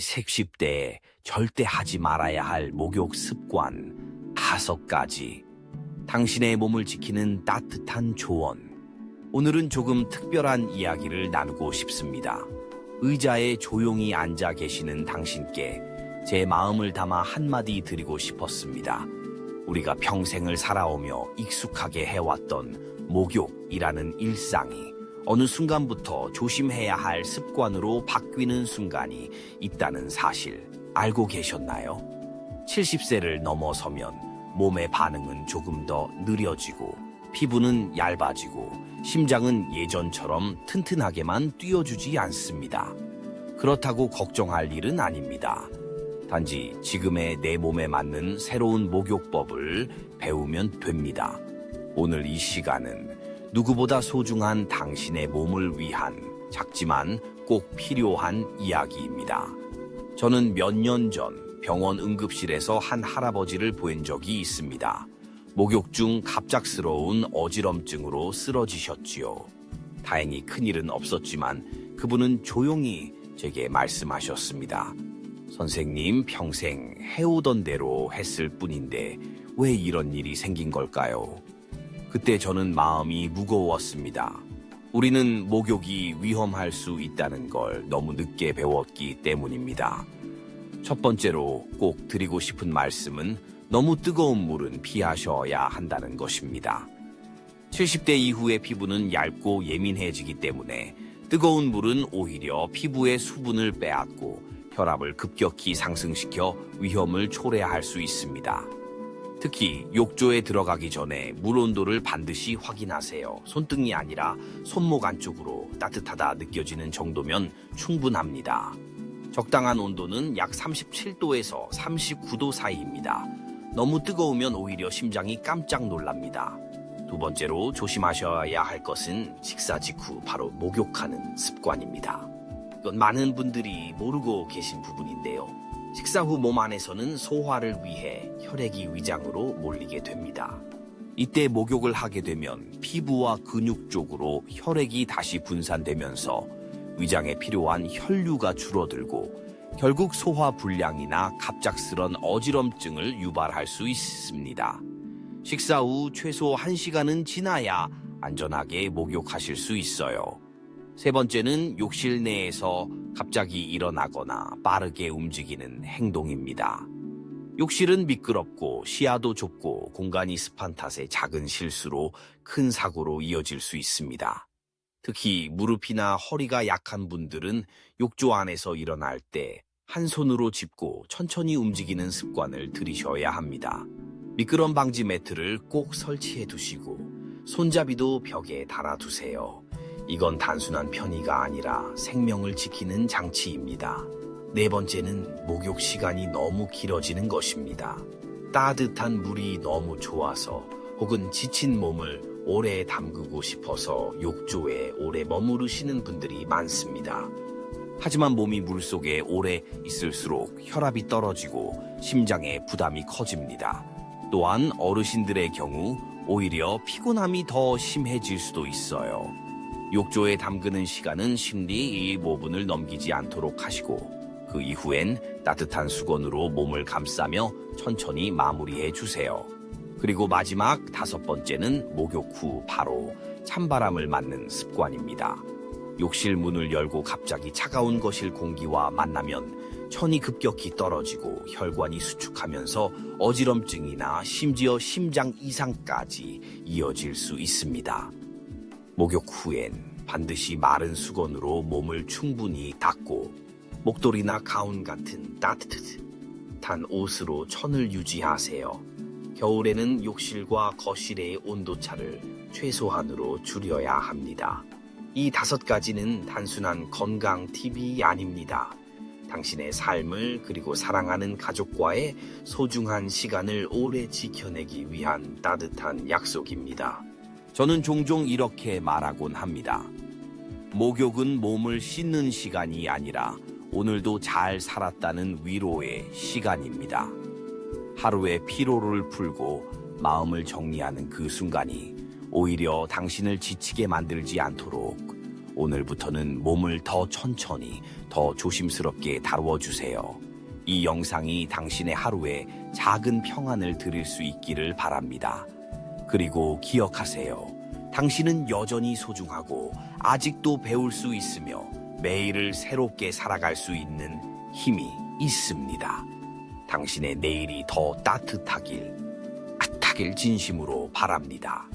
색십대에 절대 하지 말아야 할 목욕 습관 다섯 가지. 당신의 몸을 지키는 따뜻한 조언. 오늘은 조금 특별한 이야기를 나누고 싶습니다. 의자에 조용히 앉아 계시는 당신께 제 마음을 담아 한마디 드리고 싶었습니다. 우리가 평생을 살아오며 익숙하게 해왔던 목욕이라는 일상이 어느 순간부터 조심해야 할 습관으로 바뀌는 순간이 있다는 사실 알고 계셨나요? 70세를 넘어서면 몸의 반응은 조금 더 느려지고 피부는 얇아지고 심장은 예전처럼 튼튼하게만 뛰어주지 않습니다. 그렇다고 걱정할 일은 아닙니다. 단지 지금의 내 몸에 맞는 새로운 목욕법을 배우면 됩니다. 오늘 이 시간은 누구보다 소중한 당신의 몸을 위한 작지만 꼭 필요한 이야기입니다. 저는 몇 년 전 병원 응급실에서 한 할아버지를 본 적이 있습니다. 목욕 중 갑작스러운 어지럼증으로 쓰러지셨지요. 다행히 큰일은 없었지만 그분은 조용히 제게 말씀하셨습니다. 선생님 평생 해오던 대로 했을 뿐인데 왜 이런 일이 생긴 걸까요? 그때 저는 마음이 무거웠습니다. 우리는 목욕이 위험할 수 있다는 걸 너무 늦게 배웠기 때문입니다. 첫 번째로 꼭 드리고 싶은 말씀은 너무 뜨거운 물은 피하셔야 한다는 것입니다. 70대 이후의 피부는 얇고 예민해지기 때문에 뜨거운 물은 오히려 피부의 수분을 빼앗고 혈압을 급격히 상승시켜 위험을 초래할 수 있습니다. 특히 욕조에 들어가기 전에 물 온도를 반드시 확인하세요. 손등이 아니라 손목 안쪽으로 따뜻하다 느껴지는 정도면 충분합니다. 적당한 온도는 약 37도에서 39도 사이입니다. 너무 뜨거우면 오히려 심장이 깜짝 놀랍니다. 두 번째로 조심하셔야 할 것은 식사 직후 바로 목욕하는 습관입니다. 이건 많은 분들이 모르고 계신 부분인데요. 식사 후 몸 안에서는 소화를 위해 혈액이 위장으로 몰리게 됩니다. 이때 목욕을 하게 되면 피부와 근육 쪽으로 혈액이 다시 분산되면서 위장에 필요한 혈류가 줄어들고 결국 소화 불량이나 갑작스런 어지럼증을 유발할 수 있습니다. 식사 후 최소 1시간은 지나야 안전하게 목욕하실 수 있어요. 세 번째는 욕실 내에서 갑자기 일어나거나 빠르게 움직이는 행동입니다. 욕실은 미끄럽고 시야도 좁고 공간이 습한 탓에 작은 실수로 큰 사고로 이어질 수 있습니다. 특히 무릎이나 허리가 약한 분들은 욕조 안에서 일어날 때 한 손으로 짚고 천천히 움직이는 습관을 들이셔야 합니다. 미끄럼 방지 매트를 꼭 설치해 두시고 손잡이도 벽에 달아두세요. 이건 단순한 편의가 아니라 생명을 지키는 장치입니다. 네 번째는 목욕 시간이 너무 길어지는 것입니다. 따뜻한 물이 너무 좋아서 혹은 지친 몸을 오래 담그고 싶어서 욕조에 오래 머무르시는 분들이 많습니다. 하지만 몸이 물 속에 오래 있을수록 혈압이 떨어지고 심장에 부담이 커집니다. 또한 어르신들의 경우 오히려 피곤함이 더 심해질 수도 있어요. 욕조에 담그는 시간은 심리 5분을 넘기지 않도록 하시고 그 이후엔 따뜻한 수건으로 몸을 감싸며 천천히 마무리해 주세요. 그리고 마지막 다섯 번째는 목욕 후 바로 찬바람을 맞는 습관입니다. 욕실 문을 열고 갑자기 차가운 거실 공기와 만나면 천이 급격히 떨어지고 혈관이 수축하면서 어지럼증이나 심지어 심장 이상까지 이어질 수 있습니다. 목욕 후엔 반드시 마른 수건으로 몸을 충분히 닦고 목도리나 가운 같은 따뜻한 옷으로 천을 유지하세요. 겨울에는 욕실과 거실의 온도차를 최소한으로 줄여야 합니다. 이 다섯 가지는 단순한 건강 팁이 아닙니다. 당신의 삶을 그리고 사랑하는 가족과의 소중한 시간을 오래 지켜내기 위한 따뜻한 약속입니다. 저는 종종 이렇게 말하곤 합니다. 목욕은 몸을 씻는 시간이 아니라 오늘도 잘 살았다는 위로의 시간입니다. 하루의 피로를 풀고 마음을 정리하는 그 순간이 오히려 당신을 지치게 만들지 않도록 오늘부터는 몸을 더 천천히, 더 조심스럽게 다루어 주세요. 이 영상이 당신의 하루에 작은 평안을 드릴 수 있기를 바랍니다. 그리고 기억하세요. 당신은 여전히 소중하고 아직도 배울 수 있으며 매일을 새롭게 살아갈 수 있는 힘이 있습니다. 당신의 내일이 더 따뜻하길, 아타길 진심으로 바랍니다.